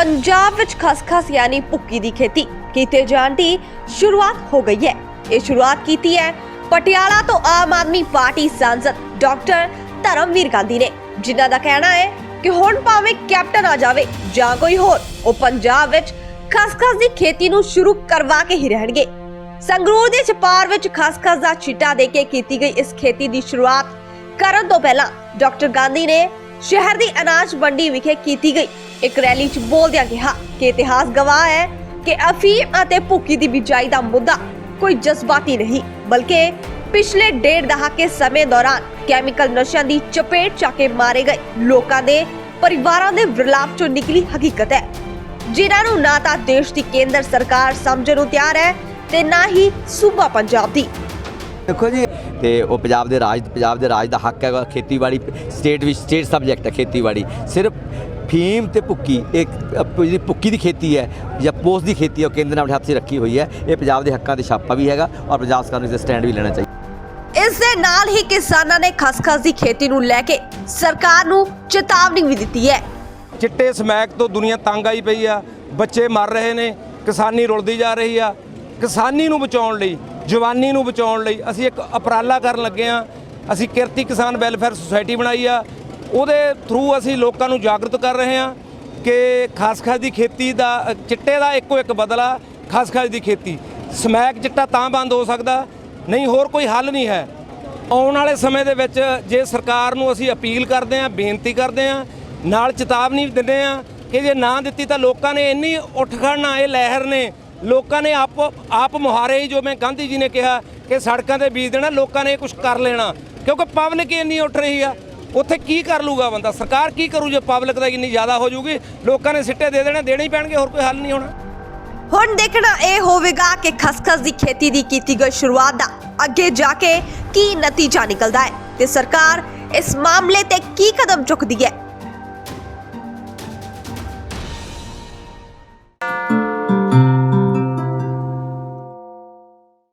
ਪੰਜਾਬ ਵਿੱਚ ਖਸਖਸ ਯਾਨੀ ਭੁੱਕੀ ਦੀ ਖੇਤੀ ਕੀਤੇ ਜਾਣ ਦੀ ਸ਼ੁਰੂਆਤ ਹੋ ਗਈ ਹੈ। ਇਹ ਸ਼ੁਰੂਆਤ ਕੀਤੀ ਹੈ ਪਟਿਆਲਾ ਤੋਂ ਆਮ ਆਦਮੀ ਪਾਰਟੀ ਸਾਂਸਦ ਡਾਕਟਰ ਧਰਮਵੀਰ ਗਾਂਧੀ ਨੇ, ਜਿਨ੍ਹਾਂ ਦਾ ਕਹਿਣਾ ਹੈ ਕਿ ਹੁਣ ਭਾਵੇਂ ਕੈਪਟਨ ਆ ਜਾਵੇ ਜਾਂ ਕੋਈ ਹੋਰ, ਉਹ ਪੰਜਾਬ ਵਿੱਚ ਖਸਖਸ ਦੀ ਖੇਤੀ ਨੂੰ ਸ਼ੁਰੂ ਕਰਵਾ ਕੇ ਹੀ ਰਹਿਣਗੇ। ਸੰਗਰੂਰ ਦੇ ਛਪਾਰ ਵਿੱਚ ਖਸਖਸ ਦਾ ਛਿੱਟਾ ਦੇ ਕੇ ਕੀਤੀ ਗਈ ਇਸ ਖੇਤੀ ਦੀ ਸ਼ੁਰੂਆਤ ਕਰਨ ਤੋਂ ਪਹਿਲਾਂ ਡਾਕਟਰ ਗਾਂਧੀ ਨੇ ਸ਼ਹਿਰ ਦੀ ਅਨਾਜ ਮੰਡੀ ਵਿਖੇ ਕੀਤੀ ਗਈ। ਇੱਕ ਰੈਲੀ 'ਚ ਬੋਲਦਿਆਂ ਕਿਹਾ ਕਿ ਇਤਿਹਾਸ ਗਵਾਹ ਹੈ ਕਿ ਅਫੀਮ ਅਤੇ ਭੁੱਕੀ ਦੀ ਬਿਜਾਈ ਦਾ ਮੁੱਦਾ ਕੋਈ ਜਜ਼ਬਾਤੀ ਨਹੀਂ, ਬਲਕਿ ਪਿਛਲੇ ਡੇਢ ਦਹਾਕੇ ਸਮੇਂ ਦੌਰਾਨ ਕੈਮੀਕਲ ਨਸ਼ਿਆਂ ਦੀ ਚਪੇਟ 'ਚ ਕੇ ਮਾਰੇ ਗਏ ਲੋਕਾਂ ਦੇ ਪਰਿਵਾਰਾਂ ਦੇ ਵਿਰਲਾਪ 'ਚੋਂ ਨਿਕਲੀ ਹਕੀਕਤ ਹੈ। ਜਿਨ੍ਹਾਂ ਨੂੰ ਨਾ ਤਾਂ ਦੇਸ਼ ਦੀ ਕੇਂਦਰ ਸਰਕਾਰ ਸਮਝਣ ਨੂੰ ਤਿਆਰ ਹੈ ਤੇ ਨਾ ਹੀ ਸੂਬਾ ਪੰਜਾਬ ਦੀ। ਦੇਖੋ ਜੀ ਤੇ ਉਹ ਪੰਜਾਬ ਦੇ ਰਾਜ ਪੰਜਾਬ ਦੇ ਰਾਜ ਦਾ ਹੱਕ ਹੈਗਾ ਖੇਤੀਬਾੜੀ ਸਟੇਟ ਵਿੱਚ ਸਟੇਟ ਸਬਜੈਕਟ ਹੈ ਖੇਤੀਬਾੜੀ। ਸਿਰਫ ਫੀਮ ਤੇ ਭੁੱਕੀ ਇੱਕ ਜਿਹੜੀ ਭੁੱਕੀ ਦੀ ਖੇਤੀ ਹੈ ਜਾਂ ਪੋਸ ਦੀ ਖੇਤੀ ਹੈ ਉਹ ਕੇਂਦਰ ਨੇ ਆਪਣੇ ਹੱਥ 'ਚ ਰੱਖੀ ਹੋਈ ਹੈ। ਇਹ ਪੰਜਾਬ ਦੇ ਹੱਕਾਂ ਦੇ ਛਾਪਾ ਵੀ ਹੈਗਾ ਔਰ ਪੰਜਾਬ ਸਰਕਾਰ ਨੂੰ ਇਸ ਸਟੈਂਡ ਵੀ ਲੈਣਾ ਚਾਹੀਦਾ। ਇਸ ਦੇ ਨਾਲ ਹੀ ਕਿਸਾਨਾਂ ਨੇ ਖਸਖਸ ਦੀ ਖੇਤੀ ਨੂੰ ਲੈ ਕੇ ਸਰਕਾਰ ਨੂੰ ਚੇਤਾਵਨੀ ਵੀ ਦਿੱਤੀ ਹੈ। ਚਿੱਟੇ ਸਮੈਕ ਤੋਂ ਦੁਨੀਆ ਤੰਗ ਆਈ ਪਈ ਆ ਬੱਚੇ ਮਰ ਰਹੇ ਨੇ ਕਿਸਾਨੀ ਰੁਲਦੀ ਜਾ ਰਹੀ ਆ। ਕਿਸਾਨੀ ਨੂੰ ਬਚਾਉਣ ਲਈ ਜਵਾਨੀ ਨੂੰ ਬਚਾਉਣ ਲਈ ਅਸੀਂ ਇੱਕ ਉਪਰਾਲਾ ਕਰਨ ਲੱਗੇ ਆ ਅਸੀਂ ਕਿਰਤੀ ਕਿਸਾਨ ਵੈਲਫੇਅਰ ਸੁਸਾਇਟੀ ਬਣਾਈ ਆ। ਉਹਦੇ ਥਰੂ ਅਸੀਂ ਲੋਕਾਂ ਨੂੰ ਜਾਗਰੂਕ ਕਰ ਰਹੇ ਆ ਕਿ ਖਾਸ-ਖਾਸ ਦੀ ਖੇਤੀ ਦਾ, ਚਿੱਟੇ ਦਾ ਇੱਕੋ ਇੱਕ ਬਦਲਾ ਖਾਸ-ਖਾਸ ਦੀ ਖੇਤੀ। ਸਮੈਕ ਚਿੱਟਾ ਤਾਂ ਬੰਦ ਹੋ ਸਕਦਾ, ਨਹੀਂ ਹੋਰ ਕੋਈ ਹੱਲ ਨਹੀਂ ਹੈ। ਆਉਣ ਵਾਲੇ ਸਮੇਂ ਦੇ ਵਿੱਚ ਜੇ ਸਰਕਾਰ ਨੂੰ ਅਸੀਂ ਅਪੀਲ ਕਰਦੇ ਆਂ ਬੇਨਤੀ ਕਰਦੇ ਆਂ ਨਾਲ ਚੇਤਾਵਨੀ ਦਿੰਦੇ ਆਂ ਕਿ ਜੇ ਨਾ ਦਿੱਤੀ ਤਾਂ ਲੋਕਾਂ ਨੇ ਇੰਨੀ ਉੱਠ ਖੜਨਾ ਇਹ ਲਹਿਰ ਨੇ ਲੋਕਾਂ ਨੇ ਆਪ ਆਪ ਮੁਹਾਰੇ ਹੀ, ਜੋ ਮੈਂ ਗਾਂਧੀ ਜੀ ਨੇ ਕਿਹਾ ਕਿ ਸੜਕਾਂ ਤੇ ਬੀਜ ਦੇਣਾ, ਲੋਕਾਂ ਨੇ ਕੁਝ ਕਰ ਲੈਣਾ। ਕਿਉਂਕਿ ਪਬਲਿਕ ਇੰਨੀ ਉੱਠ ਰਹੀ ਆ, ਉੱਥੇ ਕੀ ਕਰ ਲੂਗਾ ਬੰਦਾ? ਸਰਕਾਰ ਕੀ ਕਰੂ ਜੇ ਪਬਲਿਕ ਦਾ ਇੰਨੀ ਜ਼ਿਆਦਾ ਹੋ ਜਾਊਗੀ ਲੋਕਾਂ ਨੇ ਸਿੱਟੇ ਦੇ ਦੇਣੇ ਦੇਣੇ ਹੀ ਪੈਣਗੇ, ਹੋਰ ਕੋਈ ਹੱਲ ਨਹੀਂ ਹੋਣਾ। ਹੁਣ ਦੇਖਣਾ ਇਹ ਹੋਵੇਗਾ ਕਿ ਖਸਖਸ ਦੀ ਖੇਤੀ ਦੀ ਕੀਤੀ ਗਈ ਸ਼ੁਰੂਆਤ ਦਾ ਅੱਗੇ ਜਾ ਕੇ ਕੀ ਨਤੀਜਾ ਨਿਕਲਦਾ ਹੈ ਤੇ ਸਰਕਾਰ ਇਸ ਮਾਮਲੇ ਤੇ ਕੀ ਕਦਮ ਚੁੱਕਦੀ ਹੈ।